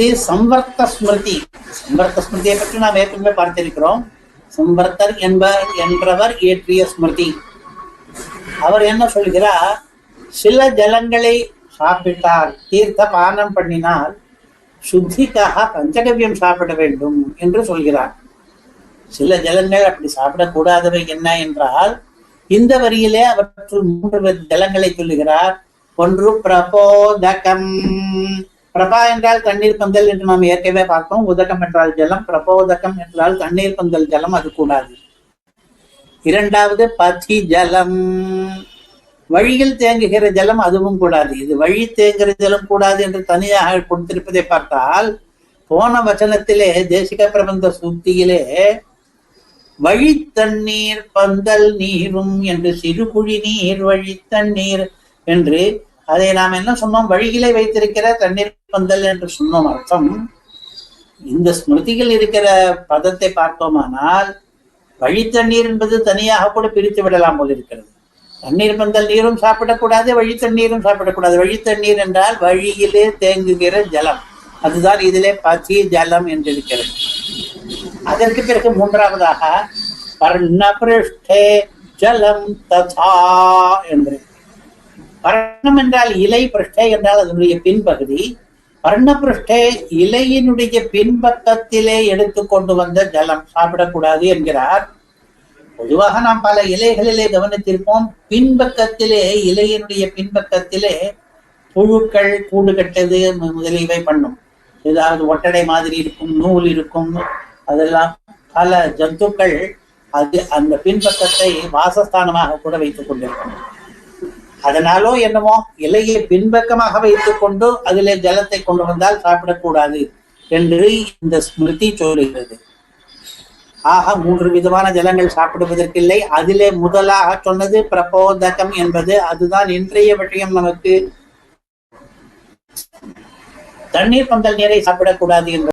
சம்வர்த்த சம்பர்த்த ஸ்மிருதி. சம்வர்த்த ஸ்மிருதியை பற்றி நாம் ஏற்கனவே பார்த்திருக்கிறோம். சம்பர்த்தர் என்பவர் என்றவர் இயற்றிய ஸ்மிருதி. அவர் என்ன சொல்கிறார்? சில ஜலங்களை சாப்பிட்டால் தீர்த்த பானம் பண்ணினால் சுத்திக்காக பஞ்சகவ்யம் சாப்பிட வேண்டும் என்று சொல்கிறார். சில ஜலங்கள் அப்படி சாப்பிடக்கூடாதவை என்ன என்றால் இந்த வரியிலே அவற்றுள் மூன்று ஜலங்களை சொல்லுகிறார். ஒன்று பிரபோதகம். பிரபா என்றால் தண்ணீர் பந்தல் என்று நாம் ஏற்கனவே பார்த்தோம் உதகம் என்றால் ஜலம் பிரபோதகம் என்றால் தண்ணீர் பந்தல் ஜலம் அது கூடாது. இரண்டாவது பதி ஜலம். வழியில் தேங்குகிற ஜலம் அதுவும் கூடாது. இது வழி தேங்குகிற ஜலம் கூடாது என்று தனியாக கொடுத்திருப்பதை பார்த்தால் போன வசனத்திலே தேசிக பிரபந்த சூக்தியிலே வழி தண்ணீர் பந்தல் நீரும் என்று சிறுகுழி நீர் வழி தண்ணீர் என்று அதை நாம் என்ன சொன்னோம்? வழியிலே வைத்திருக்கிற தண்ணீர் பந்தல் என்று சொன்னோம் அர்த்தம். இந்த ஸ்மிருதியில் இருக்கிற பதத்தை பார்த்தோமானால் வழி தண்ணீர் என்பது தனியாக கூட பிரித்து விடலாம் போல் இருக்கிறது. தண்ணீர் பந்தல் நீரும் சாப்பிடக்கூடாது வழி தண்ணீரும் சாப்பிடக்கூடாது. வழி தண்ணீர் என்றால் வழியிலே தேங்குகிற ஜலம். அதுதான் இதிலே பசி ஜலம் என்று இருக்கிறது. அதற்கு பிறகு மூன்றாவதாக பர்ணபிருஷ்டே ஜலம் ததா என்று பர்ணம் என்றால் இலை பிருஷ்டை என்றால் அதனுடைய பின்பகுதி. பர்ணபிருஷ்டே இலையினுடைய பின்பக்கத்திலே எடுத்து கொண்டு வந்த ஜலம். சாப்பிடக்கூடாது என்கிறார். பொதுவாக நாம் பல இலைகளிலே கவனித்திருப்போம். பின்பக்கத்திலே இலையினுடைய பின்பக்கத்திலே புழுக்கள் கூடு கட்டது முதலியவை பண்ணும். ஏதாவது ஒட்டடை மாதிரி இருக்கும் நூல் இருக்கும் அதெல்லாம் பல ஜந்துக்கள் அது அந்த பின்பக்கத்தை வாசஸ்தானமாக கூட வைத்துக் கொண்டிருக்கும். அதனாலோ என்னமோ இலையை பின்பக்கமாக வைத்துக் கொண்டு அதிலே ஜலத்தை கொண்டு வந்தால் சாப்பிடக்கூடாது என்று இந்த ஸ்மிருதி சொல்லுகிறது. ஆக மூன்று விதமான ஜலங்கள் சாப்பிடுவதற்கில்லை. அதிலே முதலாக சொன்னது பிரபோதகம் என்பது. அதுதான் இன்றைய விஷயம் நமக்கு. தண்ணீர் பந்தல் நீரை சாப்பிடக்கூடாது என்று.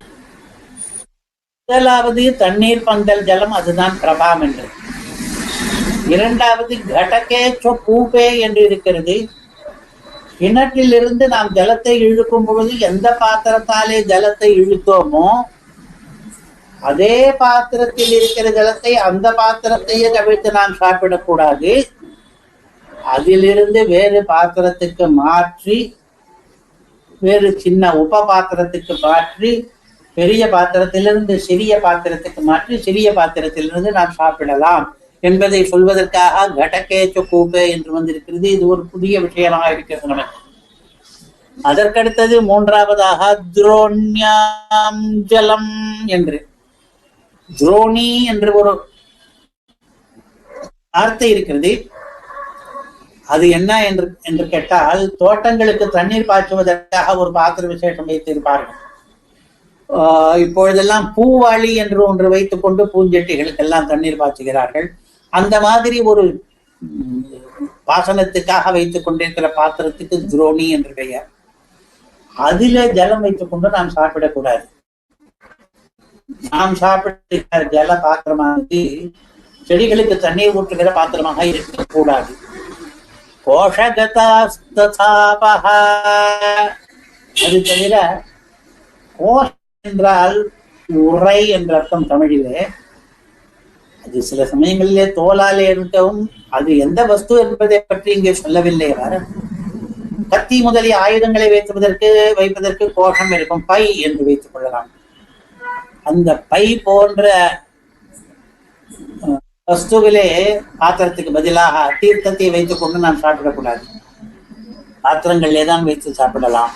முதலாவது தண்ணீர் பந்தல் ஜலம் அதுதான் பிரபாம் என்று. இரண்டாவது கடகேச்ச பூபே என்று இருக்கிறது. கிணற்றிலிருந்து நாம் ஜலத்தை இழுக்கும் பொழுது எந்த பாத்திரத்தாலே ஜலத்தை இழுத்தோமோ அதே பாத்திரத்தில் இருக்கிற ஜலத்தை அந்த பாத்திரத்தையே கவிழ்த்து நாம் சாப்பிடக்கூடாது. அதிலிருந்து வேறு பாத்திரத்துக்கு மாற்றி வேறு சின்ன உப பாத்திரத்துக்கு மாற்றி பெரிய பாத்திரத்திலிருந்து சிறிய பாத்திரத்துக்கு மாற்றி சிறிய பாத்திரத்திலிருந்து நாம் சாப்பிடலாம். என்பதை சொல்வதற்காக கடகேச்ச கூபே என்று வந்திருக்கிறது. இது ஒரு புதிய விஷயமாக இருக்கிறது நமக்கு. அதற்கடுத்தது மூன்றாவதாக துரோண்யாம் ஜலம் என்று. துரோணி என்று ஒரு வார்த்தை இருக்கிறது. அது என்ன என்று என்று கேட்டால் தோட்டங்களுக்கு தண்ணீர் பாய்ச்சுவதற்காக ஒரு பாத்திர விசேஷம் வைத்திருப்பார்கள். ஆஹ் இப்பொழுதெல்லாம் பூவாளி என்று ஒன்று வைத்துக்கொண்டு பூஞ்செட்டிகளுக்கெல்லாம் தண்ணீர் பாய்ச்சுகிறார்கள். அந்த மாதிரி ஒரு பாசனத்துக்காக வைத்துக் கொண்டிருக்கிற பாத்திரத்துக்கு துரோணி என்று பெயர். அதில ஜலம் வைத்துக் கொண்டு நாம் சாப்பிடக்கூடாது நாம் சாப்பிடுகிற ஜல பாத்திரமானது செடிகளுக்கு தண்ணீர் ஊற்றுகிற பாத்திரமாக இருக்கக்கூடாது கோஷகதாஸ்ததாபஹ அது தவிர கோஷம் என்றால் உரை என்ற அர்த்தம் தமிழிலே. அது சில சமயங்களிலே தோலாலே இருக்கவும் அது எந்த வஸ்து என்பதை பற்றி இங்கே சொல்லவில்லை. வர கத்தி முதலிய ஆயுதங்களை வைத்துவதற்கு வைப்பதற்கு கோஷம் இருக்கும் பை என்று வைத்துக் கொள்ளலாம். அந்த பை போன்ற வஸ்துவிலே பாத்திரத்துக்கு பதிலாக தீர்த்தத்தை வைத்துக் கொண்டு நாம் சாப்பிடக்கூடாது. பாத்திரங்களிலே தான் வைத்து சாப்பிடலாம்.